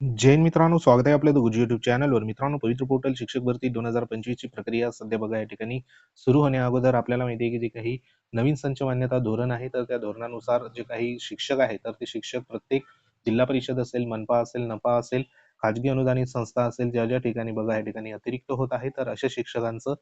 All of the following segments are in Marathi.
जैन मित्रांनो स्वागत आहे आपल्या गुजू युट्यूब चॅनलवर मित्रांनो पवित्र पोर्टल शिक्षक भरती दोन हजार पंचवीस ची प्रक्रिया सध्या बघा या ठिकाणी सुरू होण्या अगोदर आपल्याला माहिती आहे की जे काही नवीन संच मान्यता धोरण आहे तर त्या धोरणानुसार जे काही शिक्षक आहेत तर ते शिक्षक प्रत्येक जिल्हा परिषद असेल मनपा असेल नफा असेल खाजगी अनुदानित संस्था असेल ज्या ज्या ठिकाणी बघा या ठिकाणी अतिरिक्त होत आहे तर अशा शिक्षकांचं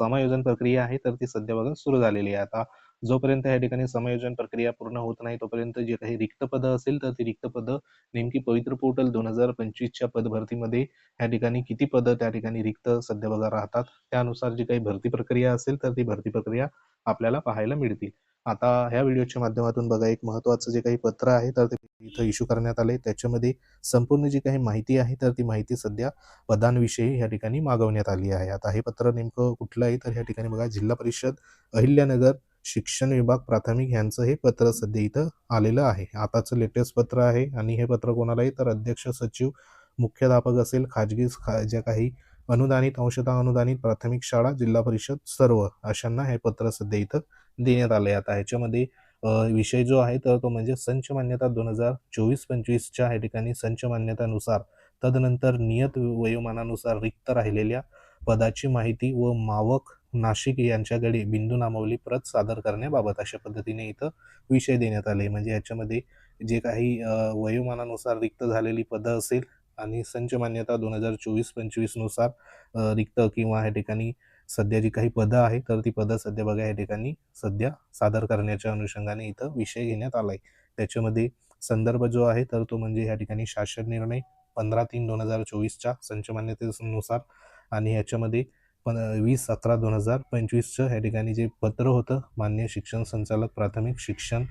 समायोजन प्रक्रिया आहे तर ती सध्या बघा सुरू झालेली आहे. आता जोपर्यंत या ठिकाणी समायोजन प्रक्रिया पूर्ण होत नाही तोपर्यंत जे काही रिक्त पद असेल तर ती रिक्त पदं नेमकी पवित्र पोर्टल दोन हजार पंचवीसच्या पदभरतीमध्ये या ठिकाणी किती पदं त्या ठिकाणी रिक्त सध्या बघा राहतात. त्यानुसार जी काही भरती प्रक्रिया असेल तर ती भरती प्रक्रिया आपल्याला पाहायला मिळतील. आता ह्या व्हिडिओच्या माध्यमातून बघा एक महत्वाचं जे काही पत्र आहे तर ते इथं इश्यू करण्यात आले त्याच्यामध्ये संपूर्ण जी काही माहिती आहे तर ती माहिती सध्या पदांविषयी या ठिकाणी मागवण्यात आली आहे. आता हे पत्र नेमकं कुठलं आहे तर ह्या ठिकाणी बघा जिल्हा परिषद अहिल्यानगर शिक्षण विभाग प्राथमिक यांचं हे पत्र सध्या इथं आलेलं आहे. आताचं लेटेस्ट पत्र आहे आणि हे पत्र कोणालाही तर अध्यक्ष सचिव मुख्याध्यापक असेल खाजगी ज्या काही अनुदानित अंशतः अनुदानित प्राथमिक शाळा जिल्हा परिषद सर्व अशांना हे पत्र सध्या इथं देण्यात आले आता ह्याच्यामध्ये विषय जो आहे तर तो म्हणजे संच मान्यता दोन हजार चोवीस पंचवीसच्या या ठिकाणी संच मान्यतानुसार तदनंतर नियत वयोमानानुसार रिक्त राहिलेल्या पदाची माहिती व मावक नाशिक यांच्याकडे बिंदू नामावली प्रत सादर करण्याबाबत अशा पद्धतीने इथं विषय देण्यात आले. म्हणजे याच्यामध्ये जे काही वयोमानानुसार रिक्त झालेली पदं असेल आणि संच मान्यता दोन हजार चोवीस पंचवीसनुसार रिक्त किंवा या ठिकाणी सध्या जी काही पदं आहे तर ती पदं सध्या बघा या ठिकाणी सध्या सादर करण्याच्या अनुषंगाने इथं विषय घेण्यात आलाय. त्याच्यामध्ये संदर्भ जो आहे तर तो म्हणजे या ठिकाणी शासन निर्णय पंधरा तीन दोन हजार चोवीसच्या संच मान्यतेनुसार आणि याच्यामध्ये पण वीस अकरा दोन हजार पंचवीसचं या ठिकाणी जे पत्र होतं मान्य शिक्षण संचालक प्राथमिक शिक्षण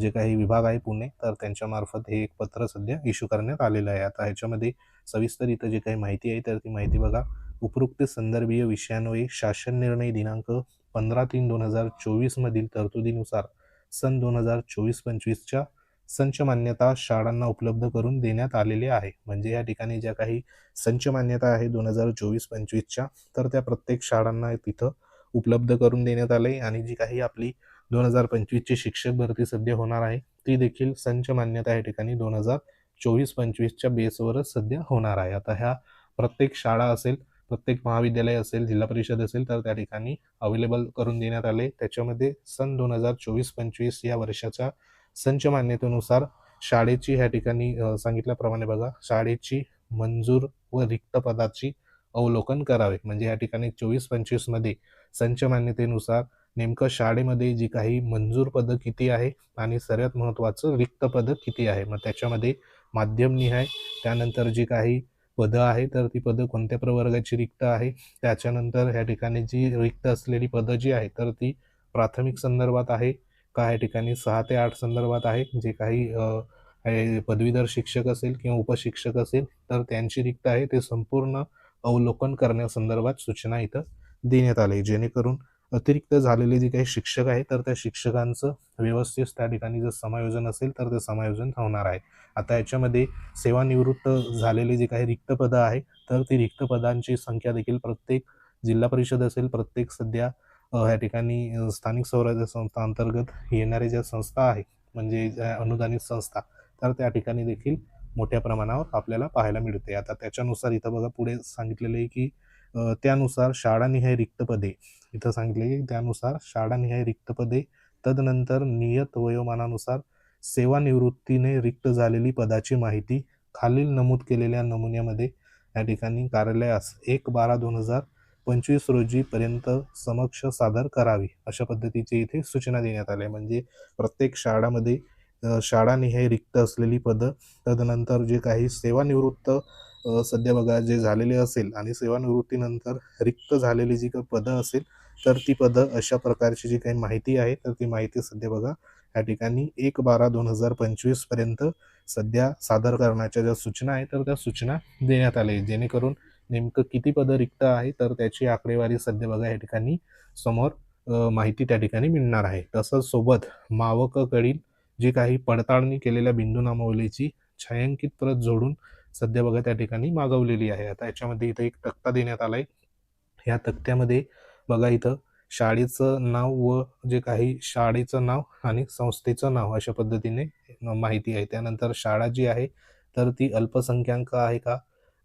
जे काही विभाग आहे पुणे तर त्यांच्यामार्फत हे एक पत्र सध्या इश्यू करण्यात आलेलं आहे. आता ह्याच्यामध्ये सविस्तर इथं जे काही माहिती आहे तर ती माहिती बघा. उपरोक्त संदर्भीय विषयांवरील शासन निर्णय दिनांक पंधरा तीन दोन हजार चोवीसमधील तरतुदीनुसार सन दोन हजार चोवीस पंचवीसच्या संच मान्यता शाळांना उपलब्ध करून देण्यात आलेले आहे. म्हणजे या ठिकाणी ज्या काही संच मान्यता आहे दोन हजार चोवीस पंचवीसच्या तर त्या प्रत्येक शाळांना तिथं उपलब्ध करून देण्यात आले आणि जी काही आपली दोन हजार पंचवीसची शिक्षक भरती सध्या होणार आहे ती देखील संच मान्यता या ठिकाणी दोन हजार चोवीस पंचवीसच्या बेसवरच सध्या होणार आहे. आता ह्या प्रत्येक शाळा असेल प्रत्येक महाविद्यालय असेल जिल्हा परिषद असेल तर त्या ठिकाणी अवेलेबल करून देण्यात आले त्याच्यामध्ये सन दोन हजार चोवीस पंचवीस या वर्षाच्या संच मान्यतेनुसार शाळेची ह्या ठिकाणी सांगितल्याप्रमाणे बघा शाळेची मंजूर व रिक्त पदाची अवलोकन करावे. म्हणजे या ठिकाणी चोवीस पंचवीसमध्ये संच मान्यतेनुसार नेमकं शाळेमध्ये जी काही मंजूर पदं किती आहे आणि सर्वात महत्त्वाचं रिक्त पदं किती आहे? मग त्याच्यामध्ये माध्यम निहाय त्यानंतर जी काही पदं आहे तर ती पदं कोणत्या प्रवर्गाची रिक्त आहे? त्याच्यानंतर ह्या ठिकाणी जी रिक्त असलेली पदं जी आहे तर ती प्राथमिक संदर्भात आहे काही ठिकाणी सहा ते आठ संदर्भात आहे. जे काही पदवीधर शिक्षक असेल किंवा उपशिक्षक असेल तर त्यांची रिक्त आहे. ते संपूर्ण अवलोकन करण्यासंदर्भात सूचना इथं देण्यात आली जेणेकरून अतिरिक्त झालेले जे काही शिक्षक आहे तर त्या शिक्षकांचं व्यवस्थित त्या ठिकाणी जर समायोजन असेल तर ते समायोजन होणार आहे. आता याच्यामध्ये सेवानिवृत्त झालेले जे काही रिक्त पदं आहे तर ती रिक्त पदांची संख्या देखील प्रत्येक जिल्हा परिषद असेल प्रत्येक सध्या या ठिकाणी स्थानिक स्वराज्य संस्था अंतर्गत येणाऱ्या ज्या संस्था आहे म्हणजे ज्या अनुदानित संस्था तर त्या ठिकाणी देखील मोठ्या प्रमाणावर आपल्याला पाहायला मिळते. आता त्याच्यानुसार इथं बघा पुढे सांगितलेलं आहे की त्यानुसार शाळानिहाय रिक्त पदे इथं सांगितले की त्यानुसार शाळानिहाय रिक्त पदे तदनंतर नियत वयोमानानुसार सेवानिवृत्तीने रिक्त झालेली पदाची माहिती खालील नमूद केलेल्या नमुन्यामध्ये या ठिकाणी कार्यालयास एक बारा दोन हजार पंचवीस रोजी पर्यंत समक्ष सादर करावी अशा पद्धतीची इथे सूचना देण्यात आल्या. म्हणजे प्रत्येक शाळामध्ये शाळानिहाय रिक्त असलेली पदं तदनंतर जे काही सेवानिवृत्त सध्या बघा जे झालेले असेल आणि सेवानिवृत्तीनंतर रिक्त झालेली जी काही पदं असेल तर ती पदं अशा प्रकारची जी काही माहिती आहे तर ती माहिती सध्या बघा या ठिकाणी एक बारा दोन हजार पंचवीसपर्यंत सध्या सादर करण्याच्या ज्या सूचना आहेत तर त्या सूचना देण्यात आल्या. जेणेकरून नेमकं किती पदं रिक्त आहे तर त्याची आकडेवारी सध्या बघा या ठिकाणी समोर माहिती त्या ठिकाणी मिळणार आहे. तसंच सोबत मावककडील जी काही पडताळणी केलेल्या बिंदू नामावलीची छायांकित प्रत जोडून सध्या बघा त्या ठिकाणी मागवलेली आहे. आता याच्यामध्ये इथं एक तक्ता देण्यात आलाय. ह्या तक्त्यामध्ये बघा इथं शाळेचं नाव व जे काही शाळेचं नाव आणि संस्थेचं नाव अशा पद्धतीने माहिती आहे. त्यानंतर शाळा जी आहे तर ती अल्पसंख्याक आहे का?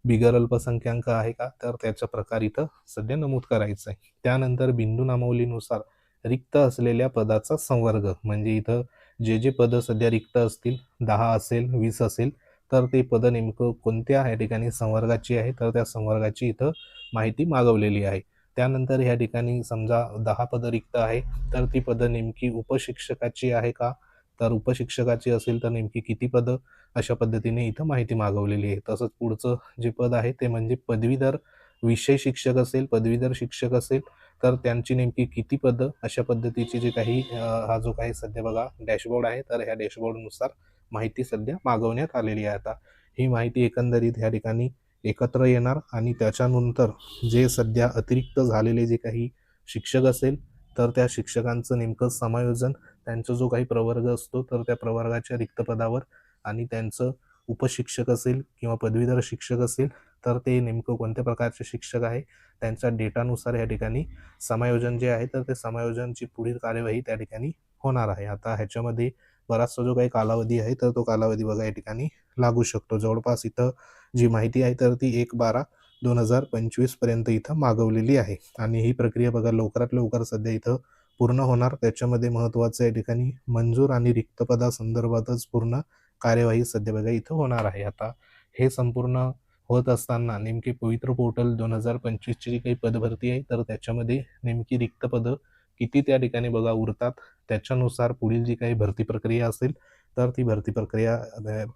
बिगर अल्पसंख्याक आहे का? तर त्याचा प्रकार इथं सध्या नमूद करायचा आहे त्यानंतर बिंदू नामावलीनुसार रिक्त असलेल्या पदाचा संवर्ग. म्हणजे इथं जे जे पदं सध्या रिक्त असतील दहा असेल वीस असेल तर ते पदं नेमकं कोणत्या या ठिकाणी संवर्गाची आहे? तर त्या संवर्गाची इथं माहिती मागवलेली आहे. त्यानंतर ह्या ठिकाणी समजा दहा पदं रिक्त आहे तर ती पदं नेमकी उपशिक्षकाची आहे का? तर उपशिक्षकाची असेल तर नेमकी किती पदं अशा पद्धतीने इथं माहिती मागवलेली आहे. तसंच पुढचं जे पद आहे ते म्हणजे पदवीधर विषय शिक्षक असेल पदवीधर शिक्षक असेल तर त्यांची नेमकी किती पदं अशा पद्धतीची जे काही हा जो काही सध्या बघा डॅशबोर्ड आहे तर ह्या डॅशबोर्डनुसार माहिती सध्या मागवण्यात आलेली आहे आता. ही माहिती एकंदरीत ह्या ठिकाणी एकत्र येणार आणि त्याच्यानंतर जे सध्या अतिरिक्त झालेले जे काही शिक्षक असेल तर त्या शिक्षकांचं नेमकं समायोजन त्यांचा जो काही प्रवर्ग असतो तर त्या प्रवर्गाच्या रिक्त पदावर आणि त्यांचं उपशिक्षक असेल किंवा पदवीधर शिक्षक असेल तर ते नेमकं कोणत्या प्रकारचे शिक्षक आहे त्यांच्या डेटानुसार या ठिकाणी समायोजन जे आहे तर ते समायोजनची पुढील कार्यवाही त्या ठिकाणी होणार आहे. आता ह्याच्यामध्ये बराचसा जो काही कालावधी आहे तर तो कालावधी बघा या ठिकाणी लागू शकतो. जवळपास इथं जी माहिती आहे तर ती एक बारा दोन हजार पंचवीसपर्यंत इथं मागवलेली आहे. आणि ही प्रक्रिया बघा लवकरात लवकर सध्या इथं पूर्ण होणार. त्याच्यामध्ये महत्त्वाचं या ठिकाणी मंजूर आणि रिक्त पदासंदर्भातच पूर्ण कार्यवाही सध्या बघा इथं होणार आहे. आता हे संपूर्ण होत असताना नेमकी पवित्र पोर्टल दोन हजार पंचवीसची जी काही पदभरती आहे तर त्याच्यामध्ये नेमकी रिक्त पदं किती त्या ठिकाणी बघा उरतात त्याच्यानुसार पुढील जी काही भरती प्रक्रिया असेल तर ती भरती प्रक्रिया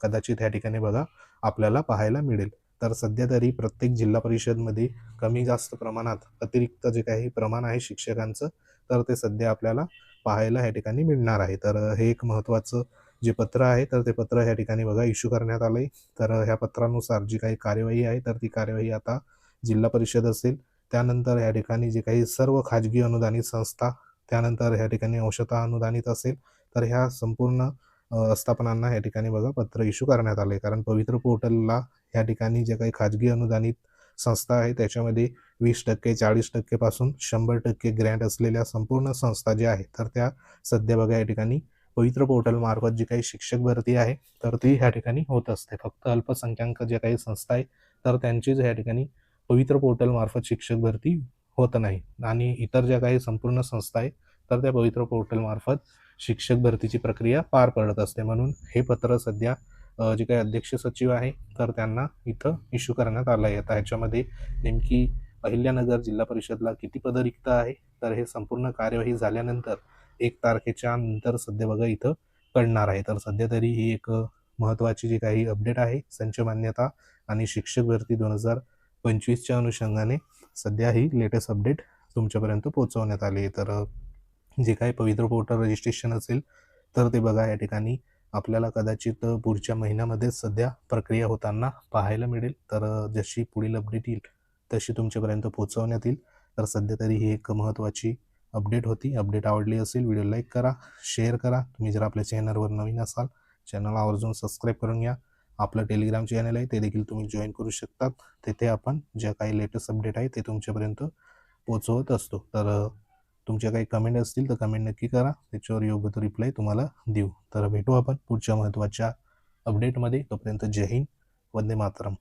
कदाचित ह्या ठिकाणी बघा आपल्याला पाहायला मिळेल. तर सध्या तरी प्रत्येक जिल्हा परिषदमध्ये कमी जास्त प्रमाणात अतिरिक्त जे काही प्रमाण आहे शिक्षकांचं तर ते सध्या आपल्याला पाहायला ह्या ठिकाणी मिळणार आहे. तर हे एक महत्त्वाचं जे पत्र आहे तर ते पत्र ह्या ठिकाणी बघा इश्यू करण्यात आलं आहे तर ह्या पत्रानुसार जी काही कार्यवाही आहे तर ती कार्यवाही आता जिल्हा परिषद असेल. त्यानंतर ह्या ठिकाणी जे काही सर्व खाजगी अनुदानित संस्था त्यानंतर ह्या ठिकाणी अंशतः अनुदानित असेल तर ह्या संपूर्ण आस्थापनांना या ठिकाणी बघा पत्र इश्यू करण्यात आले कारण पवित्र पोर्टलला या ठिकाणी जे काही खाजगी अनुदानित संस्था आहे. त्याच्यामध्ये वीस टक्के चाळीस टक्केपासून शंभर टक्के ग्रँट असलेल्या संपूर्ण संस्था ज्या आहेत तर त्या सध्या बघा या ठिकाणी पवित्र पोर्टल मार्फत जी काही शिक्षक भरती आहे तर ती ह्या ठिकाणी होत असते. फक्त अल्पसंख्याक ज्या काही संस्था आहे तर त्यांचीच ह्या ठिकाणी पवित्र पोर्टल मार्फत शिक्षक भरती होत नाही. आणि इतर ज्या काही संपूर्ण संस्था आहे तर त्या पवित्र पोर्टल मार्फत शिक्षक भरतीची प्रक्रिया पार पडत असते. म्हणून हे पत्र सध्या जे काही अध्यक्ष सचिव आहे तर त्यांना इथं इश्यू करण्यात आलं आहे. आता ह्याच्यामध्ये नेमकी अहिल्यानगर जिल्हा परिषदला किती पदं रिक्त आहे? तर हे संपूर्ण कार्यवाही झाल्यानंतर एक तारखेच्या नंतर सध्या बघा इथं कळणार आहे. तर सध्या तरी ही एक महत्त्वाची जी काही अपडेट आहे संच मान्यता आणि शिक्षक भरती दोन हजार पंचवीसच्या अनुषंगाने सध्या ही लेटेस्ट अपडेट तुमच्यापर्यंत पोहोचवण्यात आली आहे. तर जे काही पवित्र पोर्टल रजिस्ट्रेशन असेल तर ते बघा या ठिकाणी आपल्याला कदाचित पुढच्या महिन्यामध्येच सध्या प्रक्रिया होताना पाहायला मिळेल. तर जशी पुढील अपडेट येईल तशी तुमच्यापर्यंत पोहोचवण्यात येईल. तर सध्या तरी ही एक महत्त्वाची अपडेट होती. अपडेट आवडली असेल व्हिडिओ लाईक करा शेअर करा. तुम्ही जर आपल्या चॅनलवर नवीन असाल चॅनलला आवर्जून सबस्क्राईब करून घ्या. आपलं टेलिग्राम चॅनल आहे ते देखील तुम्ही जॉईन करू शकतात. तिथे आपण ज्या काही लेटेस्ट अपडेट आहे ते तुमच्यापर्यंत पोचवत असतो. तर तुमच्या काही कमेंट असतील तर कमेंट नक्की करा. त्याच्यावर योग्य तो रिप्लाय तुम्हाला देऊ. तर भेटू आपण पुढच्या महत्त्वाच्या अपडेटमध्ये तोपर्यंत जय हिंद. वंदे मातरम.